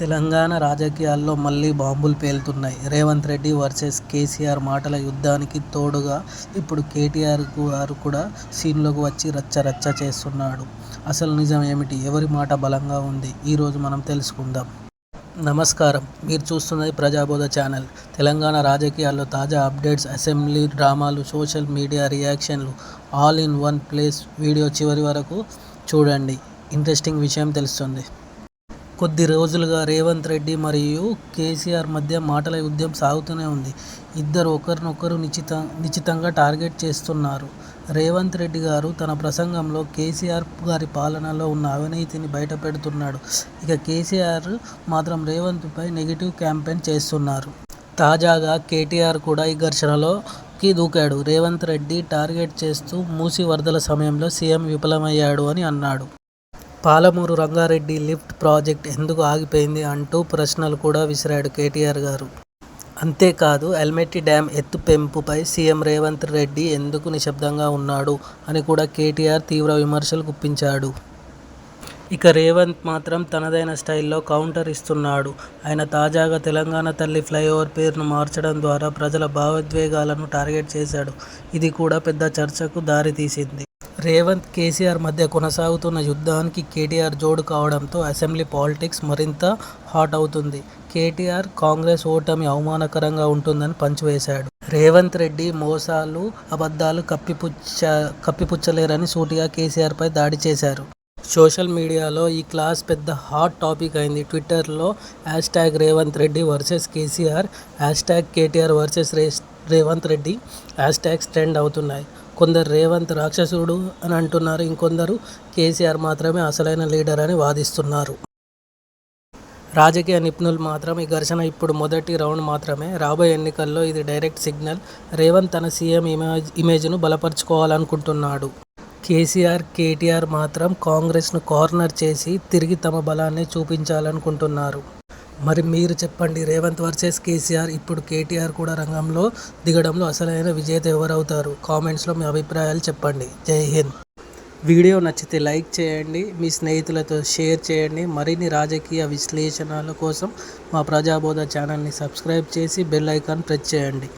తెలంగాణ రాజకీయాల్లో మళ్ళీ బాంబులు పేలుతున్నాయి. రేవంత్ రెడ్డి వర్సెస్ కేసీఆర్ మాటల యుద్ధానికి తోడుగా ఇప్పుడు కేటీఆర్ గారు కూడా సీన్లోకి వచ్చి రచ్చ రచ్చ చేస్తున్నాడు. అసలు నిజం ఏమిటి? ఎవరి మాట బలంగా ఉంది? ఈరోజు మనం తెలుసుకుందాం. నమస్కారం. మీరు చూస్తున్నది ప్రజాబోధ ఛానల్. తెలంగాణ రాజకీయాల్లో తాజా అప్డేట్స్, అసెంబ్లీ డ్రామాలు, social media రియాక్షన్లు all in one place video చివరి వరకు చూడండి. ఇంట్రెస్టింగ్ విషయం తెలుస్తుంది. కొద్ది రోజులుగా రేవంత్ రెడ్డి మరియు కేసీఆర్ మధ్య మాటల యుద్ధం సాగుతూనే ఉంది. ఇద్దరు ఒకరినొకరు నిశితంగా టార్గెట్ చేస్తున్నారు. రేవంత్ రెడ్డి గారు తన ప్రసంగంలో కేసీఆర్ గారి పాలనలో ఉన్న అవినీతిని బయటపెడుతున్నాడు. ఇక కేసీఆర్ మాత్రం రేవంత్పై నెగిటివ్ క్యాంపెయిన్ చేస్తున్నారు. తాజాగా కేటీఆర్ కూడా ఈ ఘర్షణలోకి దూకాడు. రేవంత్ రెడ్డి టార్గెట్ చేస్తూ మూసి వరదల సమయంలో సీఎం విఫలమయ్యాడు అని అన్నాడు. పాలమూరు రంగారెడ్డి లిఫ్ట్ ప్రాజెక్ట్ ఎందుకు ఆగిపోయింది అంటూ ప్రశ్నలు కూడా విసిరాడు కేటీఆర్ గారు. అంతేకాదు ఎల్మెట్టి డ్యామ్ ఎత్తు పెంపుపై సీఎం రేవంత్ రెడ్డి ఎందుకు నిశ్శబ్దంగా ఉన్నాడు అని కూడా కేటీఆర్ తీవ్ర విమర్శలు గుప్పించాడు. ఇక రేవంత్ మాత్రం తనదైన స్టైల్లో కౌంటర్ ఇస్తున్నాడు. ఆయన తాజాగా తెలంగాణ తల్లి ఫ్లైఓవర్ పేరును మార్చడం ద్వారా ప్రజల భావోద్వేగాలను టార్గెట్ చేశాడు. ఇది కూడా పెద్ద చర్చకు దారితీసింది. రేవంత్, కేసీఆర్ మధ్య కొనసాగుతున్న యుద్ధానికి కేటీఆర్ జోడు కావడంతో అసెంబ్లీ పాలిటిక్స్ మరింత హాట్ అవుతుంది. కేటీఆర్ కాంగ్రెస్ ఓటమి అవమానకరంగా ఉంటుందని పంచివేశాడు రేవంత్ రెడ్డి మోసాలు, అబద్ధాలు కప్పిపుచ్చ కప్పిపుచ్చలేరని సూటిగా కేసీఆర్పై దాడి చేశారు. సోషల్ మీడియాలో ఈ క్లాస్ పెద్ద హాట్ టాపిక్ అయింది. ట్విట్టర్లో hashtag Revanth Reddy versus KCR, hashtag KTR versus race Revanth Reddy hashtags trend అవుతున్నాయి. కొందరు రేవంత్ రాక్షసుడు అని అంటున్నారు. ఇంకొందరు కేసీఆర్ మాత్రమే అసలైన లీడర్ అని వాదిస్తున్నారు. రాజకీయ నిపుణులు మాత్రం ఈ ఘర్షణ ఇప్పుడు మొదటి రౌండ్ మాత్రమే. రాబోయే ఎన్నికల్లో ఇది డైరెక్ట్ సిగ్నల్. రేవంత్ తన సీఎం ఇమేజ్ ఇమేజ్ను బలపరుచుకోవాలనుకుంటున్నాడు కేసీఆర్, కేటీఆర్ మాత్రం కాంగ్రెస్ను కార్నర్ చేసి తిరిగి తమ బలాన్ని చూపించాలనుకుంటున్నారు. మరి మీరు చెప్పండి రేవంత్ వర్సెస్ కేసీఆర్ ఇప్పుడు కేటీఆర్ కూడా రంగంలో దిగడంలో అసలైన విజేత ఎవరవుతారు? కామెంట్స్లో మీ అభిప్రాయాలు చెప్పండి. జైహింద్. వీడియో నచ్చితే లైక్ చేయండి. మీ స్నేహితులతో షేర్ చేయండి. మరిన్ని రాజకీయ విశ్లేషణల కోసం మా ప్రజాబోధ ఛానల్ని సబ్స్క్రైబ్ చేసి బెల్ ఐకాన్ ప్రెస్ చేయండి.